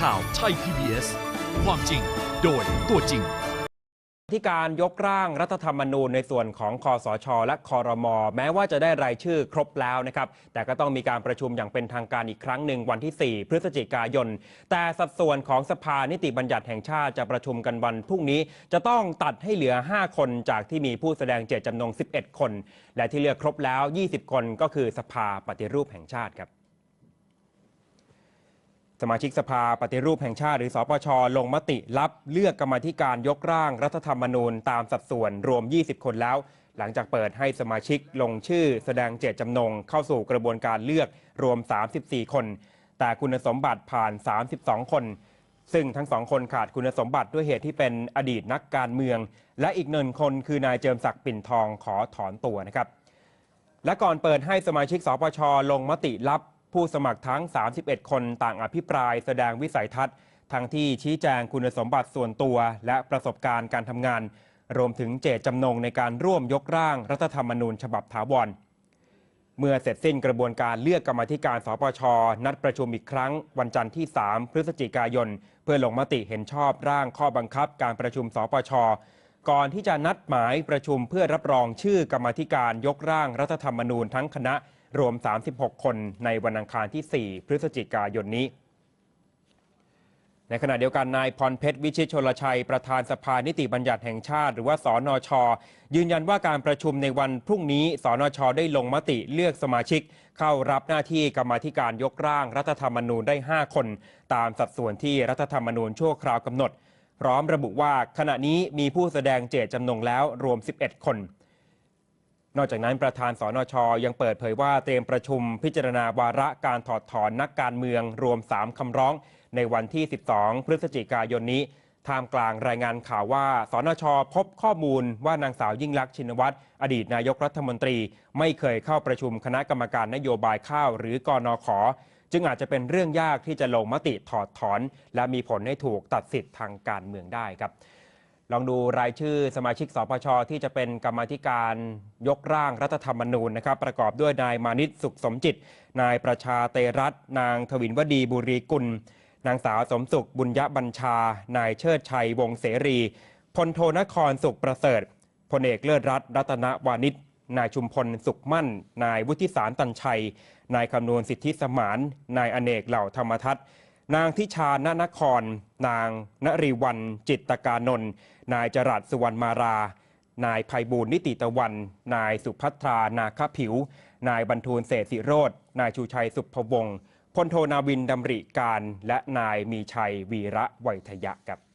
ข่าวไทย PBS ความจริงโดยตัวจริง ที่การยกร่างรัฐธรรมนูญในส่วนของคอสช และคอรมอแม้ว่าจะได้รายชื่อครบแล้วนะครับ แต่ก็ต้องมีการประชุมอย่างเป็นทางการอีกครั้งหนึ่งวันที่ 4 พฤศจิกายน แต่สัดส่วนของสภานิติบัญญัติแห่งชาติจะประชุมกันวันพรุ่งนี้ จะต้องตัดให้เหลือ 5 คนจากที่มีผู้แสดงเจตจำนง 11 คน และที่เลือกครบแล้ว 20 คนก็คือสภาปฏิรูปแห่งชาติครับ สมาชิกสภาปฏิรูปแห่งชาติหรือสปช ลงมติรับเลือกกรรมธิการยกร่างรัฐธรรมนูญตามสัดส่วนรวม 20 คนแล้ว หลังจากเปิดให้สมาชิกลงชื่อแสดงเจตจำนงเข้าสู่กระบวนการเลือกรวม 34 คน แต่คุณสมบัติผ่าน 32 คน ซึ่งทั้งสองคนขาดคุณสมบัติด้วยเหตุที่เป็นอดีตนักการเมือง และอีกหนึ่งคนคือนายเจิมศักดิ์ปิ่นทองขอถอนตัวนะครับและก่อนเปิดให้สมาชิกสปช ลงมติรับ ผู้สมัครทั้ง 31 คนต่างอภิปรายแสดงวิสัยทัศน์ ทั้งที่ชี้แจงคุณสมบัติส่วนตัว และประสบการณ์การทำงาน รวมถึงเจตจำนงในการร่วมยกร่างรัฐธรรมนูญฉบับถาวรเมื่อเสร็จสิ้นกระบวนการเลือกกรรมธิการสปช นัดประชุมอีกครั้ง วันจันทร์ที่ 3 พฤศจิกายน เพื่อลงมติเห็นชอบร่างข้อบังคับการประชุมสปช ก่อนที่จะนัดหมายประชุมเพื่อรับรองชื่อกรรมธิการยกร่างรัฐธรรมนูญทั้งคณะ รวม 36 คนในวันอังคารที่ 4 พฤศจิกายนนี้ ในขณะเดียวกันนายพรเพชรวิชิตชลชัย ประธานสภานิติบัญญัติแห่งชาติ หรือว่าสอนอชยืนยันว่าการประชุมในวันพรุ่งนี้สอนอชได้ลงมติเลือกสมาชิก เข้ารับหน้าที่กรรมาธิการยกร่างรัฐธรรมนูญได้ 5 คน ตามสัดส่วนที่รัฐธรรมนูญชั่วคราวกำหนด พร้อมระบุว่าขณะนี้มีผู้แสดงเจตจำนงแล้วรวม 11 คน นอกจากนั้นประธานสนชยังเปิดเผยว่าเตรียมประชุมพิจารณาวาระการถอดถอนนักการเมืองรวม 3 คำร้อง ในวันที่ 12 พฤศจิกายนนี้ท่ามกลางรายงานข่าวว่า สนช พบข้อมูลว่านางสาวยิ่งลักษณ์ชินวัตรอดีตนายกรัฐมนตรี ไม่เคยเข้าประชุมคณะกรรมการนโยบายข้าว หรือกอนอขอ จึงอาจจะเป็นเรื่องยากที่จะลงมติถอดถอน และมีผลให้ถูกตัดสิทธิ์ทางการเมืองได้ครับ ลองดูรายชื่อสมาชิกสปชที่จะเป็นกรรมธิการยกร่างรัฐธรรมนูญนะครับ ประกอบด้วยนายมานิตสุขสมจิต นายประชาเตรัตน์นางทวินวดีบุรีกุล นางสาวสมสุขบุญยบัญชา นายเชิดชัยวงเสรีพลโทนครสุขประเสริฐพลเอกเลิศรัตน์รัตนวานิชนายชุมพลสุขมั่น นายวุฒิสารตันชัย นายคำนวณสิทธิสมาน นายอเนกเหล่าธรรมทัศน์ นางทิชานนคร นางนรีวันจิตตกานนท์นายจรัสสุวรรณมารา นายภัยบูลนิติตะวัน นายสุพัทรานาคผิว นายบรรทูลเศรษฐิโรธนายชูชัยสุพวงศ์พลโทนาวินดำริการ และนายมีชัยวีระไวยทยะครับ